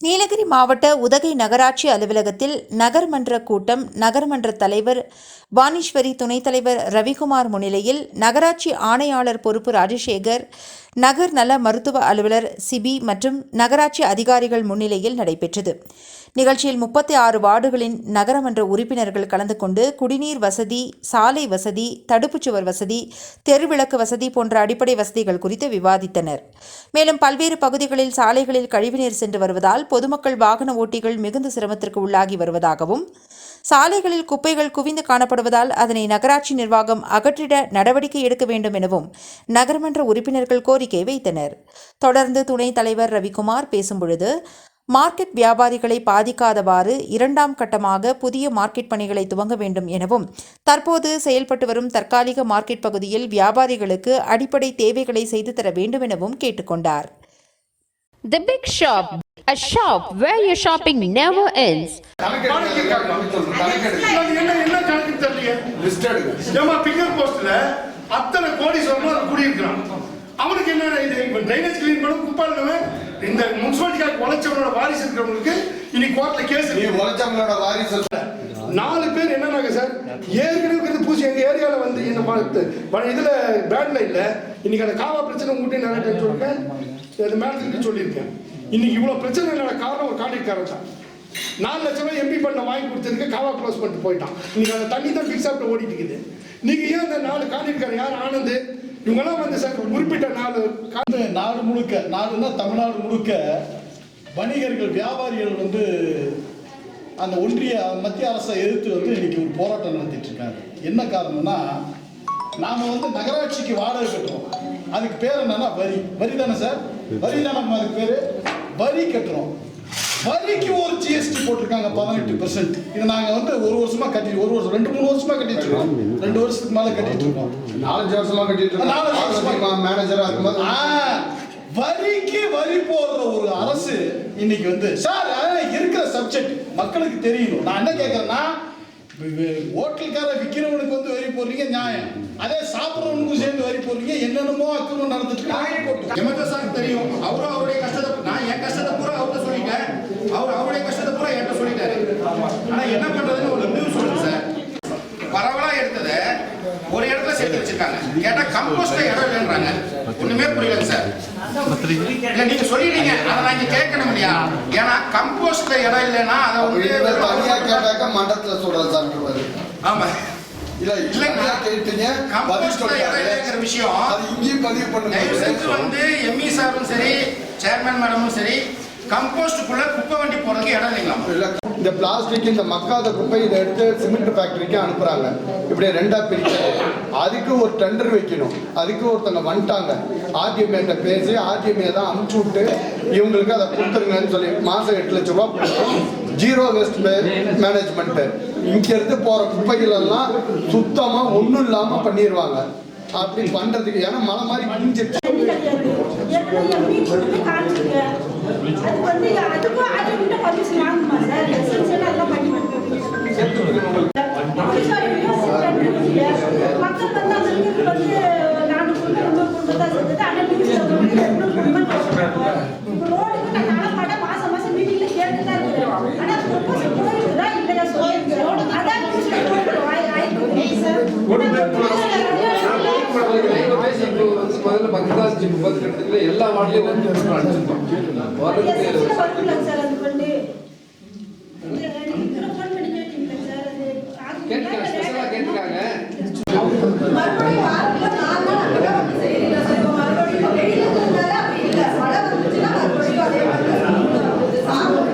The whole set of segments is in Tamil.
நீலகிரி மாவட்ட உதகை நகராட்சி அலுவலகத்தில் நகர்மன்ற கூட்டம் நகர்மன்ற தலைவர் வாணீஸ்வரி துணைத் தலைவர் ரவிக்குமார் முன்னிலையில் நகராட்சி ஆணையாளர் பொறுப்பு ராஜசேகர் நகர் நல மருத்துவ அலுவலர் சிபி மற்றும் நகராட்சி அதிகாரிகள் முன்னிலையில் நடைபெற்றது. நிகழ்ச்சியில் முப்பத்தி ஆறு வார்டுகளின் நகரமன்ற உறுப்பினர்கள் கலந்து கொண்டு குடிநீர் வசதி சாலை வசதி தடுப்புச் சுவர் வசதி தெருவிளக்கு வசதி போன்ற அடிப்படை வசதிகள் குறித்து விவாதித்தனர். மேலும் பல்வேறு பகுதிகளில் சாலைகளில் கழிவுநீர் சென்று வருவதால் பொதுமக்கள் வாகன ஓட்டிகள் மிகுந்த சிரமத்திற்கு உள்ளாகி வருவதாகவும் சாலைகளில் குப்பைகள் குவிந்து காணப்படுவதால் அதனை நகராட்சி நிர்வாகம் அகற்றிட நடவடிக்கை எடுக்க வேண்டும் எனவும் நகர்மன்ற உறுப்பினர்கள் கோரிக்கை வைத்தனர். தொடர்ந்து துணைத் தலைவர் ரவிக்குமார் பேசும்பொழுது மார்க்கெட் வியாபாரிகளை பாதிக்காதவாறு இரண்டாம் கட்டமாக புதிய மார்க்கெட் பணிகளை துவங்க வேண்டும் எனவும் தற்போது செயல்பட்டு வரும் தற்காலிக மார்க்கெட் பகுதியில் வியாபாரிகளுக்கு அடிப்படை தேவைகளை செய்து தர வேண்டும் எனவும் கேட்டுக்கொண்டார் The Big Shop, a shop where your shopping never ends. அத்தனை கோடி சொல்லணும் குடியிருக்கிறான். அவனுக்கு என்ன இது? இப்ப ட்ரைனேஜ் கிளீன் பண்ண குப்பாடுனவன் இந்த முனிசிபாலிட்டிக்காக உழைச்சவனோட வாரிசு இருக்கிறவங்களுக்கு இன்னைக்கு கோர்ட்ல கேஸ் நீ உழைச்சவங்களோட வாரிசு நாலு பேர் என்னன்னாங்க சார்? ஏற்கனவே பூசி எங்க ஏரியால வந்து இந்த இதுல பேட்ல இல்ல இன்னைக்கு அந்த காவா பிரச்சனை உங்ககிட்ட நிறைய டைம் சொல்லிருக்கேன் அது மேடத்துக்கு சொல்லியிருக்கேன். இன்னைக்கு இவ்வளவு பிரச்சனை இல்லாத காரணம் ஒரு கான்ட்ராக்டாரன் தான். நாலு லட்சம் ரூபாய் எம்பி பண்ண வாங்கி கொடுத்ததுக்கு காவா க்ளோஸ் பண்ணிட்டு போயிட்டான். இன்னைக்கு அந்த தண்ணி தான் பிக்ஸ் ஆப்ல ஓடிட்டு இருக்குது. நீங்க ஏன் அந்த நாலு கான்ட்ராக்டாரன் யார்? ஆனந்த். இவங்கெல்லாம் வந்து சார் குறிப்பிட்ட நாலு கா- நாடு முழுக்க நாடுன்னா தமிழ்நாடு முழுக்க வணிகர்கள் வியாபாரிகள் வந்து அந்த ஒன்றிய மத்திய அரசை எதிர்த்து வந்து இன்னைக்கு ஒரு போராட்டம் நடத்திட்டு இருக்காங்க. என்ன காரணம்னா நாம வந்து நகராட்சிக்கு வாடகை கட்டுறோம். அதுக்கு பேர் என்னன்னா வரி. வரி தானே சார்? வரி தானே அதுக்கு பேரு? வரி கட்டுறோம். வரிக்கு ஒரு ஜிஎஸ்டி போட்டிருக்காங்க பதினெட்டு பெர்சென்ட் இது நாங்க வந்து ஒரு வருஷமா கட்டி ஒரு வருஷம் ரெண்டு மூணு வருஷமா கட்டிட்டு இருக்கோம். ரெண்டு வருஷத்துக்கு மேல கட்டிட்டு இருக்கோம். நாலஞ்சு வருஷமா கட்டிட்டு நாலஞ்சு வருஷமா. இருக்கோம் மேனேஜரா இருக்கும்போது. வரிக்கு வரி போடுற ஒரு அரசு இன்னைக்கு வந்து சார் இருக்கிற சப்ஜெக்ட் மக்களுக்கு தெரியணும். நான் என்ன கேட்கறேன்னா ஹோட்டல்கார விற்கிறவனுக்கு வந்து வரி போடுறீங்க நியாயம். அதே சாப்பிட்றவனுக்கும் சேர்ந்து வரி போடுறீங்க என்னென்னமோ அக்கிரமம் நடந்துட்டு போட்டு. எமர்ஜென்சி சார் தெரியும். அவரும் அவருடைய கஷ்டத்தை நான் என் கஷ்டத்தை பூரா அவர்கிட்ட சொல்லிட்டேன். அவர் அவருடைய கஷ்டத்தை பூரா என்கிட்ட சொல்லிட்டாரு. ஆனா என்ன பண்றதுன்னு ஒரு நியூஸ் சொல்லுங்க சார். பரவலா எடுத்தத ஒரு இடத்துல சேர்த்து வச்சிருக்காங்க. கேட்டா கம்போஸ்ட இடம் இல்லைன்றாங்க. ஒண்ணுமே புரியல சார். நீங்க சொல்லிட்டீங்க. அதை நான் இங்க கேட்கணும் இல்லையா? ஏன்னா கம்போஸ்ட் இடம் இல்லைன்னா அதை வந்து தனியா கேட்டாக்க மண்டத்துல சொல்றது சார் ஆமா. இல்ல இல்லைங்க. கேட்டீங்க பதில் விஷயம். அது இங்கேயும் பதிவு பண்ணுங்க. வந்து எம்இ சாரும் சரி சேர்மேன் மேடமும் சரி கம்போஸ்டுக்குள்ள குப்பை வண்டி போறதுக்கு இடம் இல்லைங்களா இல்ல இந்த பிளாஸ்டிக் இந்த மக்காத குப்பை இதை எடுத்து சிமெண்ட் ஃபேக்டரிக்கு அனுப்புறாங்க. இப்படி ரெண்டா பிரிச்சு. அதுக்கு ஒரு டெண்டர் வைக்கணும். அதுக்கு ஒருத்தங்க வந்துட்டாங்க. ஆர்டிஎம்ஏட்ட பேசி ஆர்டிஎம்ஏ தான் அமுச்சு விட்டு இவங்களுக்கு அதை கொடுத்துருங்கன்னு சொல்லி மாசம் எட்டு லட்ச ரூபா ஜீரோ வேஸ்ட் மேனேஜ்மெண்ட் இங்க இருந்து போற குப்பைகள் எல்லாம் சுத்தமா ஒண்ணும் இல்லாம பண்ணிடுவாங்க அப்படி பண்றதுக்கு ஏன்னா மலை மாதிரி கிழிஞ்சிருச்சு ஏற்கனவே வீட்டுக்கு வந்து அது வந்து அதுக்கும் ஆட்டோமேட்டிக்கா permission வாங்குமா சார்? essential ஆ பண்ணி மக்கள் வந்து அந்த வந்து குடும்பம், குடும்பம் சொல்றாங்க. இப்ப ரோடுக்கு நான் நடமாட மாசம் மாசம் மீட்டிங்ல கேட்டுட்டு தான் இருக்கிறேன். ஆனா proposal போயிருக்குதா இல்லையா சொல்லுங்க. அதான் news ல போடுறோம். ஆயி- ஆயிருக்கு சார். முதல்ல ஜிம் பத்து எல்லா வார்டிலையும் வந்து அடிச்சிருக்கோம் வரதுக்கு எஸ்எஸ்சில வருங்களா சார் அது பண்ணி இதுல ஃபோன் பண்ணி கேட்டீங்களா சார் அது அது கேட்டுக்காங்க ஸ்பெஷலா கேட்டுக்காங்க மறுபடியும் வாரத்துல நாலு நாள் அப்படிதான் வந்து செய்யறீங்க சார் இப்போ மறுபடியும் இப்போ வெயில் இருக்கிறதுனால அப்படி இல்லை மழை வந்துச்சுன்னா மறுபடியும் அதே மாதிரி தான் இது சாப்பிட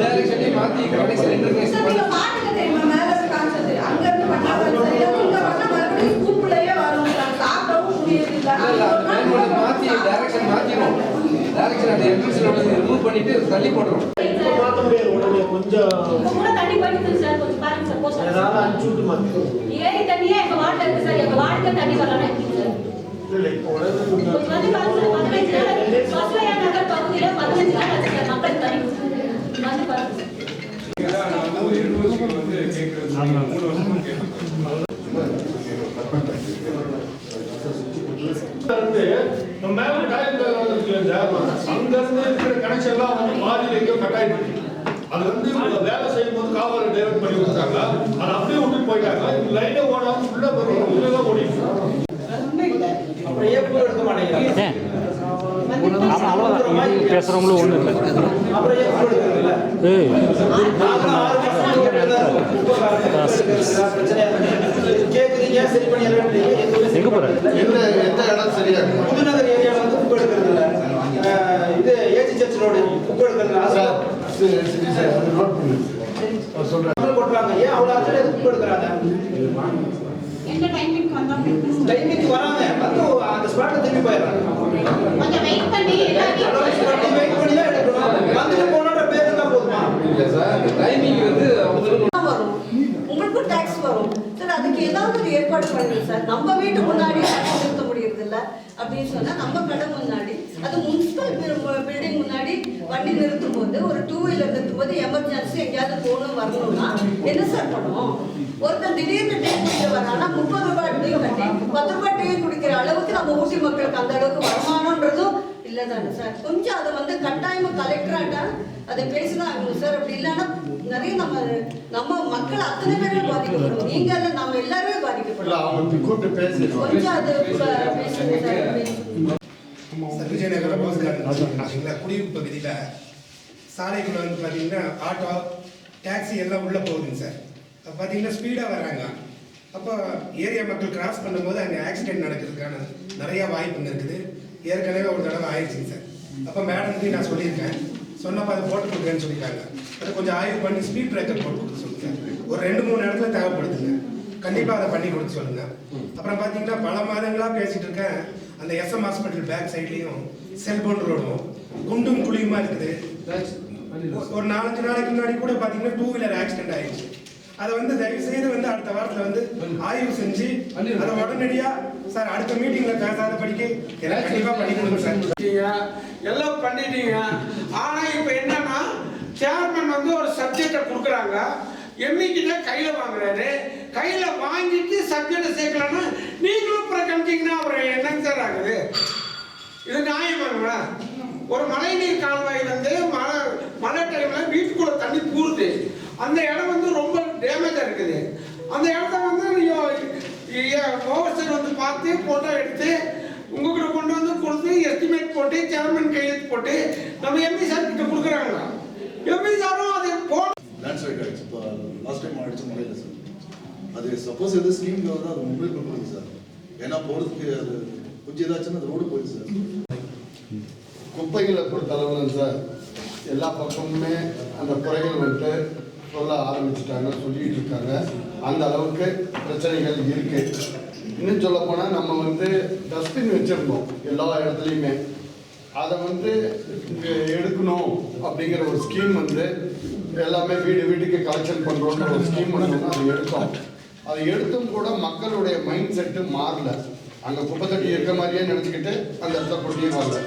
டைரக்ஷனே மாத்தி கடைசி ரெண்டு கேஸ் நீங்க பாட்டுக்கு தெரியுமா மேல இருந்து காமிச்சது அங்க இருந்து பண்ணா சரி இங்க பண்ணா மறுபடியும் ஸ்கூலுக்குள்ளேயே வரும் சார் சாப்பிடவும் முடியல இல்ல இல்ல மாத்தி டைரக்ஷன் மாத்திரும் டைரக்ஷன் அந்த என்ட்ரன்ஸ்ல ரிமூவ் பண்ணிட்டு தள்ளி போடுறோம் கொஞ்சம் ஏரி தண்ணியே எங்க இருக்கு சார்? எங்க வார்டுக்கு தண்ணி வரலாம் எப்படி சார். கொஞ்சம் வந்து பாருங்க சார் பதினஞ்சு நாள் பசுமையா நகர் பகுதியில பதினஞ்சு நாள் ஆச்சு சார் மக்கள் தண்ணி வந்து பாருங்க மூணு வருஷமா கேட்குறேன் வந்து நம்ம மேல டாய்லெட் இருக்குல்ல சார் அங்க இருந்து இருக்கிற கனெக்ஷன் எல்லாம் வந்து பாதியில எங்கேயோ கட் ஆயிட்டு இருக்கு. அது வந்து இவங்க வேலை செய்யும் போது காவலை டைவர்ட் பண்ணி விட்டாங்க அதை அப்படியே விட்டு போயிட்டாங்க. லைனே ஓடாம உள்ள வரும் உள்ள தான் ஓடிட்டு ஏன் பூ எடுக்க மாட்டேங்கிறாங்க. பேசுறவங்களும் ஒண்ணு இல்லை. எங்க போற? எந்த எந்த இடம் சரியா புதுநகர் ஏரியாவில் வந்து உப்பு எடுக்கிறது இல்ல இது ஏஜி சர்ச் ரோடு உப்பு எடுக்கிறது இல்ல சார் அது சரி சரி சார் அதை நோட் பண்ணு நான் சொல்றேன் மக்கள் கொட்டுறாங்க ஏன் அவ்வளோ அர்ஜென்ட் எதுக்கு உப்பு எடுக்கிறாங்க எந்த டைமிங் வராங்க. வந்து அந்த ஸ்பாட்ல திரும்பி போயிடுறாங்க. கொஞ்சம் வெயிட் பண்ணி அனௌன்ஸ் பண்ணி வெயிட் பண்ணி தான் எடுக்கணும். வந்துட்டு போனோன்ற பேர் இருந்தா போதுமா? இல்ல சார் டைமிங் வந்து அவங்களுக்கு வரும். உங்களுக்கும் டாக்ஸ் வரும். சார் அதுக்கு ஏதாவது ஒரு ஏற்பாடு பண்ணுங்க சார். நம்ம வீட்டு முன்னாடி டாக்ஸ் நிறுத்த முடியறது இல்ல அப்படின்னு சொன்னா நம்ம கடை முன்னாடி அது முனிசிபல் பில்டிங் முன்னாடி வண்டி நிறுத்தும் போது ஒரு டூ வீலர் நிறுத்தும் போது எமர்ஜென்சி எங்கேயாவது போகணும் வரணும்னா என்ன சார் பண்ணுவோம்? ஒருத்தன் திடீர்னு டீ குடிக்க வரானா முப்பது ரூபாய் டீ கட்டி பத்து ரூபாய் டீ குடிக்கிற அளவுக்கு நம்ம ஊட்டி மக்களுக்கு அந்த அளவுக்கு வருமானம்ன்றதும் இல்லதானே சார்? கொஞ்சம் அதை வந்து கட்டாயமா கலெக்டராட்டா அதை பேசிதான் ஆகணும் சார் அப்படி இல்லைன்னா நிறைய நம்ம நம்ம மக்கள் அத்தனை பேருமே பாதிக்கப்படும் நீங்க இல்ல நம்ம எல்லாருமே இல்ல பேசிடுவோம் கொஞ்சம் அது பேசுங்க sir please. Sir Vijayanagara rose garden பார்த்தீங்களா குடியிருப்பு பகுதியில் சாலைக்குள்ள வந்து பார்த்தீங்கன்னா ஆட்டோ டாக்ஸி எல்லாம் உள்ளே போகுதுங்க சார். அப்போ பார்த்தீங்கன்னா ஸ்பீடாக வராங்க அப்போ ஏரியா மக்கள் கிராஸ் பண்ணும்போது அங்கே ஆக்சிடென்ட் நடக்கிறதுக்கான நிறைய வாய்ப்புங்க இருக்குது. ஏற்கனவே ஒரு தடவை ஆயிடுச்சுங்க சார். அப்போ மேடம்க்கு நான் சொல்லியிருக்கேன். சொன்னப்போ அதை போட்டு கொடுக்குறேன்னு சொல்லிட்டாங்க. அதை கொஞ்சம் ஆய்வு பண்ணி ஸ்பீட் பிரேக்கர் போட்டு கொடுக்க சொல்லுங்க ஒரு ரெண்டு மூணு இடத்துல தேவைப்படுதுங்க. கண்டிப்பாக அதை பண்ணி கொடுக்க சொல்லுங்க. அப்புறம் பார்த்தீங்கன்னா பல மாதங்களாக பேசிட்டு இருக்கேன். அந்த எஸ்எம் ஹாஸ்பிட்டல் பேக் சைட்லேயும் செல்போன் ரோடும் குண்டும் குழியுமா இருக்குது. ஒரு- ஒரு நாலஞ்சு நாளைக்கு முன்னாடி கூட பார்த்தீங்கன்னா டூ வீலர் ஆக்சிடென்ட் ஆயிடுச்சு. அதை வந்து தயவு செய்து வந்து அடுத்த வாரத்தில் வந்து ஆய்வு செஞ்சு அதை உடனடியாக சார் அடுத்த மீட்டிங்கில் பேசாத படிக்க. எனக்கு கண்டிப்பாக பண்ணி கொடுங்க சார். எல்லாம் பண்ணிட்டீங்க. ஆனா இப்ப என்னன்னா சேர்மன் வந்து ஒரு சப்ஜெக்டை கொடுக்குறாங்க. எம்மி கிட்ட கையில வாங்குறாரு. கையில வாங்கிட்டு சப்ஜெக்டை சேர்க்கலாம்னா நீங்களும் புறக்கணிச்சீங்கன்னா அப்புறம் என்னங்க சார் ஆகுது? இது நியாயமாங்களா ஒரு மழைநீர் கால்வாய் வந்து மழை மழை டைம்ல வீட்டுக்குள்ள தண்ணி பூருது அந்த இடம் வந்து ரொம்ப டேமேஜா இருக்குது அந்த இடத்த வந்து ஓவர்சர் வந்து பார்த்து போட்டோ எடுத்து உங்ககிட்ட கொண்டு வந்து கொடுத்து எஸ்டிமேட் போட்டு சேர்மன் கையெழுத்து போட்டு நம்ம எம்பி சார் கிட்ட கொடுக்குறாங்களா? எம்பி சாரும் அதை போ லேண்ட் ஸ்லைட் ஆயிடுச்சு. இப்போ லாஸ்ட் டைம் ஆயிடுச்சு முறையில் சார் அது சப்போஸ் எது ஸ்கீம் வருது அது மொபைல் கொடுக்குறது சார் ஏன்னா போகிறதுக்கு அது கொஞ்சம் ஏதாச்சுன்னா அது ரோடு போயிடுது சார் குப்பைகளை பொறுத்த அளவில் சார் எல்லா பக்கமுமே அந்த குறைகள் வந்துட்டு சொல்ல ஆரம்பிச்சுட்டாங்க சொல்லிட்டு இருக்காங்க. அந்த அளவுக்கு பிரச்சனைகள் இருக்கு. இன்னும் சொல்ல போனால் நம்ம வந்து டஸ்ட்பின் வச்சுருந்தோம் எல்லா இடத்துலையுமே. அதை வந்து எடுக்கணும் அப்படிங்கிற ஒரு ஸ்கீம் வந்து எல்லாமே வீடு வீட்டுக்கு கலெக்ஷன் பண்ணுறோன்ற ஒரு ஸ்கீம் வந்து அதை எடுத்தோம். அதை எடுத்தும் கூட மக்களுடைய மைண்ட் செட்டு மாறல. அங்கே குப்பை தொட்டி இருக்க மாதிரியே நினச்சிக்கிட்டு அந்த இடத்துல வரல.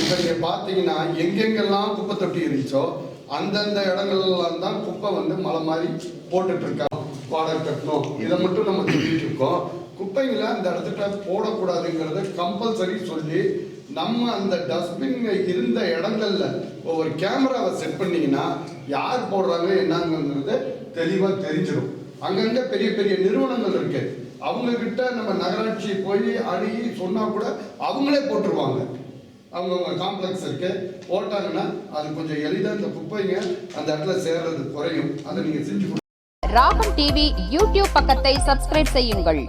இப்போ நீங்கள் பார்த்தீங்கன்னா எங்கெங்கெல்லாம் குப்பை தொட்டி இருந்துச்சோ அந்தந்த இடங்கள்லாம் தான் குப்பை வந்து மலை மாதிரி போட்டுட்டு வாடகை கட்டணும். இதை மட்டும் நம்ம சொல்லிட்டு இருக்கோம். குப்பைங்களை அந்த இடத்துல போடக்கூடாதுங்கிறத கம்பல்சரி சொல்லி நம்ம அந்த டஸ்ட்பின் இருந்த இடங்கள்ல ஒவ்வொரு கேமராவை செட் பண்ணீங்கன்னா யார் போடுறாங்க என்னங்கிறது தெளிவாக தெரிஞ்சிடும். அங்கங்க பெரிய பெரிய நிறுவனங்கள் இருக்கு. அவங்க கிட்ட நம்ம நகராட்சி போய் அணுகி சொன்னா கூட அவங்களே போட்டுருவாங்க. அவங்கவுங்க காம்ப்ளெக்ஸ் இருக்கு. போட்டாங்கன்னா அது கொஞ்சம் எளிதாக இந்த குப்பைங்க அந்த இடத்துல சேர்றது குறையும். அதை நீங்க செஞ்சு ராகம் டிவி யூடியூப் பக்கத்தை சப்ஸ்கிரைப் செய்யுங்கள்.